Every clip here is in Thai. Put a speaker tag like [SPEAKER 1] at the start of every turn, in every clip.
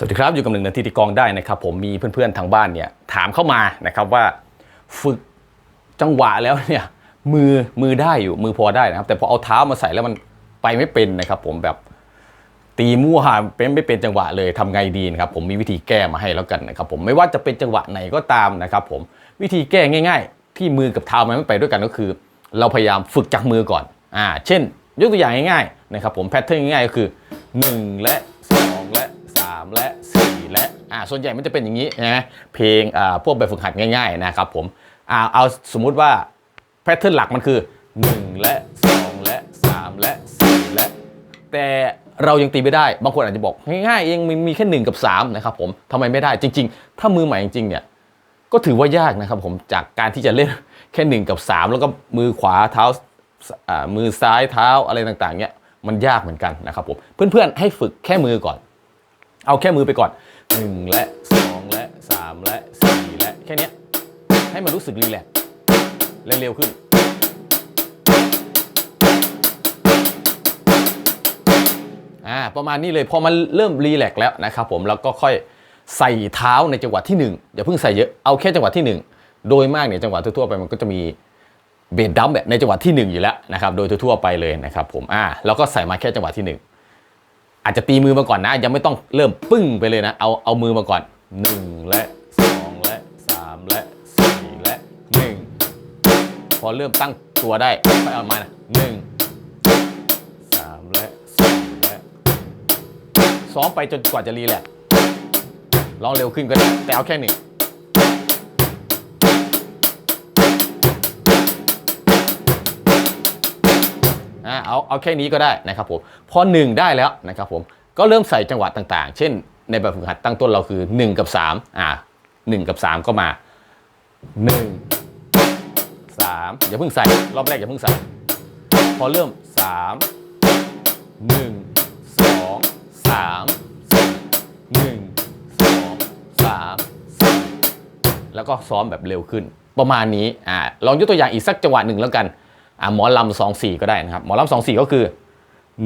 [SPEAKER 1] สวัสดีครับอยู่กับหนึ่งนาทีที่กองได้นะครับผมมีเพื่อนๆทางบ้านเนี่ยถามเข้ามานะครับว่าฝึกจังหวะแล้วเนี่ยมือมือได้อยู่มือพอได้นะครับ แต่พอเอาเท้ามาใส่แล้วมันไปไม่เป็นนะครับผมแบบตีมั่วเป็นไม่เป็นจังหวะเลยทำไงดีนะครับผมมีวิธีแก้มาให้แล้วกันนะครับผมไม่ว่าจะเป็นจังหวะไหนก็ตามนะครับผมวิธีแก้ง่าย ๆ ที่มือกับเท้ามันไม่ไปด้วยกันก็คือ เราพยายามฝึกจากมือก่อนอ่าเช่น ยกตัวอย่างง่ายๆนะครับผมแพทเทิร์นง่ายๆก็คือ 1 และ อ่าส่วนใหญ่มันจะเป็นอย่างนี้นะเพลงอ่าพวกแบบฝึกหัดง่ายๆนะครับผมอ่าเอาสมมุติว่าแพทเทิร์นหลักมันคือ 1 และ 2 และ 3 และ 4 และ แต่เรายังตีไม่ได้ บางคนอาจจะบอกง่ายๆเองมีแค่ 1 กับ 3 นะครับผมทำไมไม่ได้จริง ๆ ถ้ามือใหม่จริงๆเนี่ยก็ถือว่ายากนะครับผมจากการที่จะเล่นแค่ 1 กับ 3 แล้วก็มือขวาเท้าอ่ามือซ้ายเท้าอะไรต่างๆเนี่ยมันยากเหมือนกันนะครับผมเพื่อนๆให้ฝึกแค่มือก่อน เอาแค่มือไปก่อน 1 และ 2 และ 3 และ 4 และแค่นี้ให้มันรู้สึกรีแลกซ์และเร็วขึ้น อ่าประมาณนี้เลยพอมันเริ่มรีแลกซ์แล้วนะครับผมแล้วก็ค่อยใส่เท้าในจังหวะที่1อย่าเพิ่งใส่เยอะเอาแค่จังหวะที่ 1 โดยมากเนี่ยจังหวะทั่วๆไปมันก็จะมีเบสดัมแบบในจังหวะที่ 1 อยู่แล้วนะครับโดยทั่วๆไปเลยนะครับผมอ่าแล้วก็ใส่มาแค่จังหวะที่ 1 อาจจะตีมือมาก่อนนะ ยังไม่ต้องเริ่มปึ้งไปเลยนะ เอาเอามือมาก่อน 1 และ 2 และ 3 และ 4 และ 1 พอเริ่มตั้งตัวได้ค่อยเอามานะหนึ่งสามและสี่และซ้อมไปจนกว่าจะรีแลกซ์ลองเร็วขึ้นก็ได้แต่เอาแค่หนึ่ง อ่าเอาเอาแค่นี้ก็ได้นะครับผมพอหนึ่งได้แล้วนะครับผมก็เริ่มใส่จังหวะต่างๆ เช่น ในแบบฝึกหัดตั้งต้นเราคือ 1 กับ 3 อ่า 1 กับ 3 ก็มา1สามอย่าเพิ่งใส่ รอบแรกอย่าเพิ่งใส่ พอเริ่มสามหนึ่งสองสามหนึ่งสองสามแล้วก็ซ้อมแบบเร็วขึ้น ประมาณนี้อ่าลองยกตัวอย่างอีกสักจังหวะหนึ่งแล้วกัน อ่าหมอลำสองสี่ก็ได้นะครับ หมอลำสองสี่ก็คือ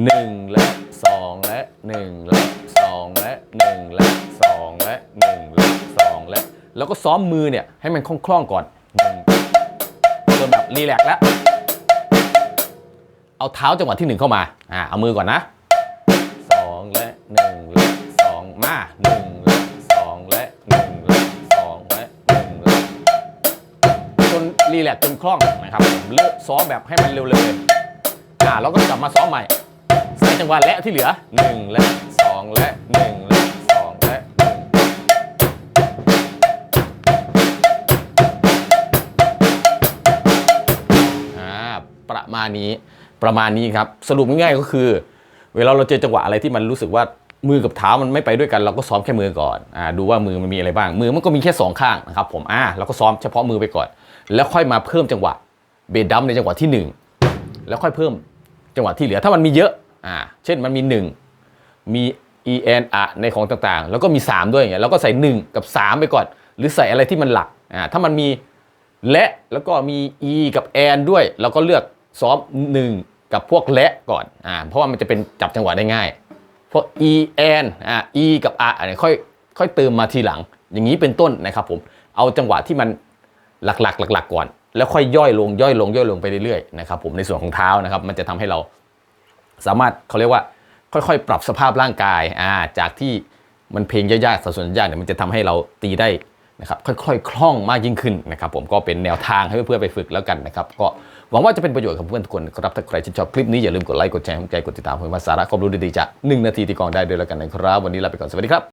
[SPEAKER 1] หนึ่งและสองและหนึ่งและสองและหนึ่งและสองและหนึ่งและสองและ แล้วก็ซ้อมมือเนี่ยให้มันคล่องๆก่อนหนึ่งจนแบบรีแลกซ์แล้ว เอาเท้าจังหวะที่หนึ่งเข้ามาอ่าเอามือก่อนนะสองและหนึ่งและสองมาหนึ่ง รีแลกจนคล่องนะครับเลิกซ้อมแบบให้มันเร็วเลยอ่าแล้วก็กลับมาซ้อมใหม่ใส่จังหวะและที่เหลือหนึ่งและสองและหนึ่งและสองและหนึ่งอ่าประมาณนี้ประมาณนี้ครับ สรุปง่ายๆก็คือ เวลาเราเจอจังหวะอะไรที่มันรู้สึกว่า มือกับเท้ามันไม่ไปด้วยกัน เราก็ซ้อมแค่มือก่อนอ่าดูว่ามือมันมีอะไรบ้าง มือมันก็มีแค่สองข้างนะครับผมอ่าเราก็ซ้อมเฉพาะมือไปก่อน แล้วค่อยมาเพิ่มจังหวะเบสดัมในจังหวะที่หนึ่งแล้วค่อยเพิ่มจังหวะที่เหลือถ้ามันมีเยอะอ่าเช่นมันมีหนึ่งมี e n อะในของต่างๆ แล้วก็มี 3 ด้วยอย่างเงี้ยเราก็ใส่ 1 กับ 3 ไปก่อน หรือใส่อะไรที่มันหลักอ่าถ้ามันมีและแล้วก็มี e กับ and ด้วยเราก็เลือกซ้อม 1 กับพวกและก่อนอ่าเพราะว่ามันจะเป็นจับจังหวะได้ง่าย พราะ e and อ่า e กับ r อะไรค่อยค่อยเติมมาทีหลัง อย่างนี้เป็นต้นนะครับผมเอาจังหวะที่มันหลักๆ หลัก ๆ ก่อน แล้วค่อยย่อยลงย่อยลงย่อยลงไปเรื่อยๆนะครับผมในส่วนของเท้านะครับ มันจะทำให้เราสามารถเขาเรียกว่าค่อยๆ ปรับสภาพร่างกายอ่าจากที่มันเพลงยากๆสัดส่วนยากเนี่ยมันจะทำให้เราตีได้ นะครับค่อยๆ คล่องมากยิ่งขึ้นนะครับผมก็เป็นแนวทางให้เพื่อนๆไปฝึกแล้วกันนะครับก็หวังว่าจะเป็นประโยชน์กับเพื่อนทุกคนครับถ้าใครชื่นชอบคลิปนี้อย่าลืมกดไลค์กดแชร์กดติดตามเพื่อมาสาระความรู้ดีๆจากหนึ่งนาทีที่กองได้ด้วยแล้วกันนะครับวันนี้ลาไปก่อนสวัสดีครับ